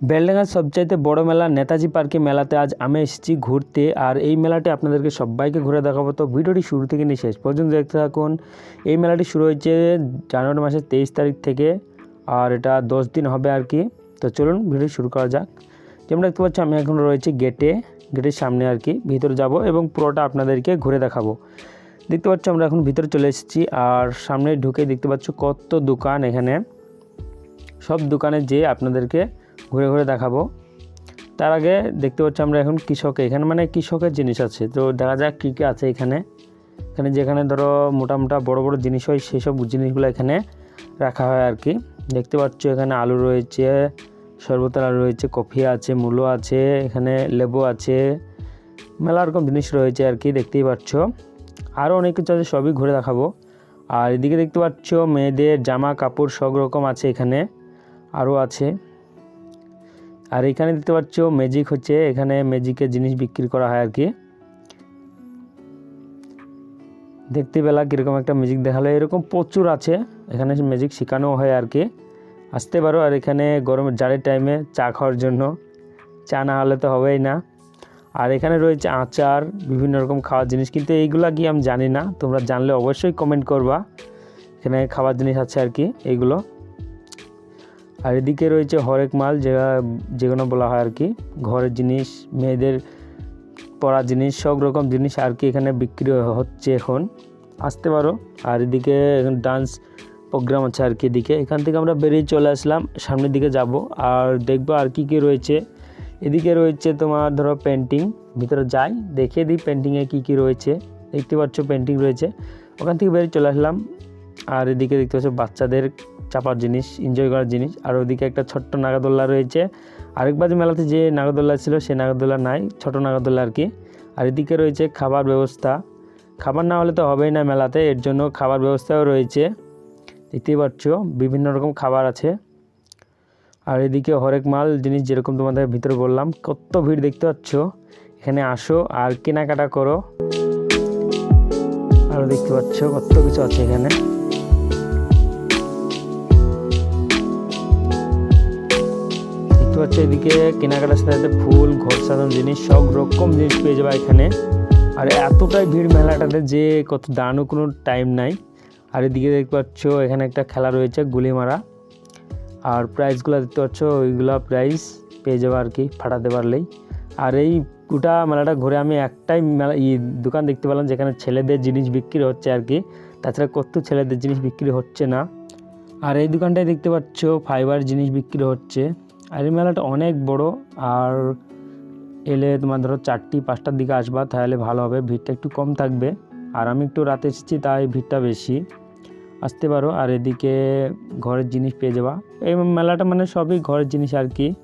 বেলডাঙ্গার সবচাইতে বড় মেলা নেতাজি পার্কে মেলাতে আজ আমি এসেছি ঘুরতে। আর এই মেলাটি আপনাদেরকে সবাইকে ঘুরে দেখাবো। তো ভিডিওটি শুরু থেকে নিয়ে শেষ পর্যন্ত দেখতে থাকুন। এই মেলাটি শুরু হয়েছে জানুয়ারি মাসের তেইশ তারিখ থেকে। আর এটা দশ দিন হবে আর কি। তো চলুন ভিডিও শুরু করা যাক। যেমন দেখতে পাচ্ছি, আমি এখন রয়েছি গেটে গেটের সামনে আর কি, ভিতরে যাব এবং পুরোটা আপনাদেরকে ঘুরে দেখাবো। দেখতে পাচ্ছ, আমরা এখন ভিতরে চলে এসেছি। আর সামনে ঢুকে দেখতে পাচ্ছ কত দোকান এখানে। সব দোকানে যেয়ে আপনাদেরকে ঘুরে ঘুরে দেখাবো। তার আগে দেখতে পাচ্ছি আমরা এখন কৃষক, এখানে মানে কৃষকের জিনিস আছে। তো দেখা যাক কী কী আছে এখানে। এখানে যেখানে ধরো মোটা মোটা বড় বড় জিনিস হয় সেই সব জিনিসগুলো এখানে রাখা হয় আর কি দেখতে পাচ্ছ এখানে আলু রয়েছে সর্বতাল আলু রয়েছে, কফি আছে, মূলো আছে, এখানে লেবু আছে, মেলা রকম জিনিস রয়েছে আর কি দেখতেই পাচ্ছ। আরও অনেক কিছু আছে, সবই ঘুরে দেখাবো। আর এদিকে দেখতে পাচ্ছ মেয়েদের জামা কাপড় সব রকম আছে এখানে। আরও আছে। আর এখানে দেখতে পাচ্ছ ম্যাজিক হচ্ছে, এখানে ম্যাজিকের জিনিস বিক্রি করা হয় আর কি। দেখতে পেলা কীরকম একটা ম্যাজিক দেখাল। এরকম প্রচুর আছে, এখানে ম্যাজিক শেখানো হয় আর কি। আসতে পারো, আর এখানে গরমের জাড়ের টাইমে চা খাওয়ার জন্য। চা না হলে তো হবেই না। আর এখানে রয়েছে আচার, বিভিন্ন রকম খাওয়ার জিনিস। কিন্তু এইগুলা কি আমি জানি না, তোমরা জানলে অবশ্যই কমেন্ট করবা। এখানে খাবার জিনিস আছে আর কি এইগুলো আর এদিকে রয়েছে হরেক মাল যেটা যেগুলো বলা হয় আর কি, ঘরের জিনিস, মেয়েদের পড়ার জিনিস, সব রকম জিনিস আর কি এখানে বিক্রি হচ্ছে এখন। আসতে পারো। আর এদিকে এখন ডান্স প্রোগ্রাম আছে আর কি এদিকে। এখান থেকে আমরা বেরিয়ে চলে আসলাম, সামনের দিকে যাব। আর দেখব আর কি কি রয়েছে। এদিকে রয়েছে তোমার ধরো পেন্টিং ভিতরে যাই দেখে দিই পেন্টিংয়ে কী কী রয়েছে। দেখতে পাচ্ছ পেন্টিং রয়েছে। ওখান থেকে বেরিয়ে চলে আসলাম। আর এদিকে দেখতে পাচ্ছ বাচ্চাদের চাপার জিনিস এনজয় করার জিনিস। আর ওদিকে একটা ছোট্ট নাগাদোল্লা রয়েছে। আরেকবার মেলাতে যে নাগাদোল্লা ছিল সে নাগাদোল্লা নাই, ছোট নাগাদোল্লা আর কি। আর এদিকে রয়েছে খাবার ব্যবস্থা। খাবার না হলে তো হবেই না মেলাতে, এর জন্য খাবার ব্যবস্থাও রয়েছে। দেখতেই পাচ্ছ, বিভিন্ন রকম খাবার আছে। আর এদিকে হরেক মাল জিনিস যেরকম তোমাদের ভিতরে বললাম, কত ভিড় দেখতে পাচ্ছ। এখানে আসো আর কেনাকাটা করো। আরও দেখতে পাচ্ছ, কত কিছু আছে এখানে। পাচ্ছ এদিকে কেনাকাটার সাথে সাথে ফুল, ঘর সাজানো জিনিস, সব রকম জিনিস পেয়ে যাবে এখানে। আর এতটাই ভিড় মেলাটাতে যে কত দাঁড়ানো কোনো টাইম নাই। আর এদিকে দেখতে পাচ্ছ, এখানে একটা খেলা রয়েছে, গুলি মারা। আর প্রাইসগুলো দেখতে পাচ্ছ, ওইগুলো প্রাইস পেয়ে যাবে আর কি, ফাটাতে পারলেই। আর এই গোটা মেলাটা ঘুরে আমি একটাই মেলা, ই দোকান দেখতে পেলাম, যেখানে ছেলেদের জিনিস বিক্রি হচ্ছে আর কি। তাছাড়া কত ছেলেদের জিনিস বিক্রি হচ্ছে না। আর এই দোকানটায় দেখতে পাচ্ছ ফাইবার জিনিস বিক্রি হচ্ছে। আর এই মেলাটা অনেক বড়, আর এলে তোমার ধরো চারটি, পাঁচটার দিকে আসবা, তাহলে ভালো হবে। ভিড়টা একটু কম থাকবে। আর আমি একটু রাতে এসেছি, তাই ভিড়টা বেশি। আসতে পারো, আর এদিকে ঘরের জিনিস পেয়ে যাবা। এই মেলাটা মানে সবই ঘরের জিনিস আর কি।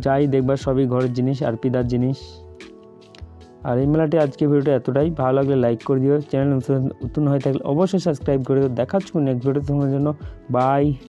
যাই দেখবা, সবই ঘরের জিনিস, আর পিদার জিনিস। আর এই মেলাটি আজকে ভিডিওটা এতটাই। ভালো লাগলে লাইক করে দিও। চ্যানেল নতুন হয়ে থাকলে অবশ্যই সাবস্ক্রাইব করে দিও। দেখাচ্ছ নেক্সট ভিডিও তোমার জন্য। বাই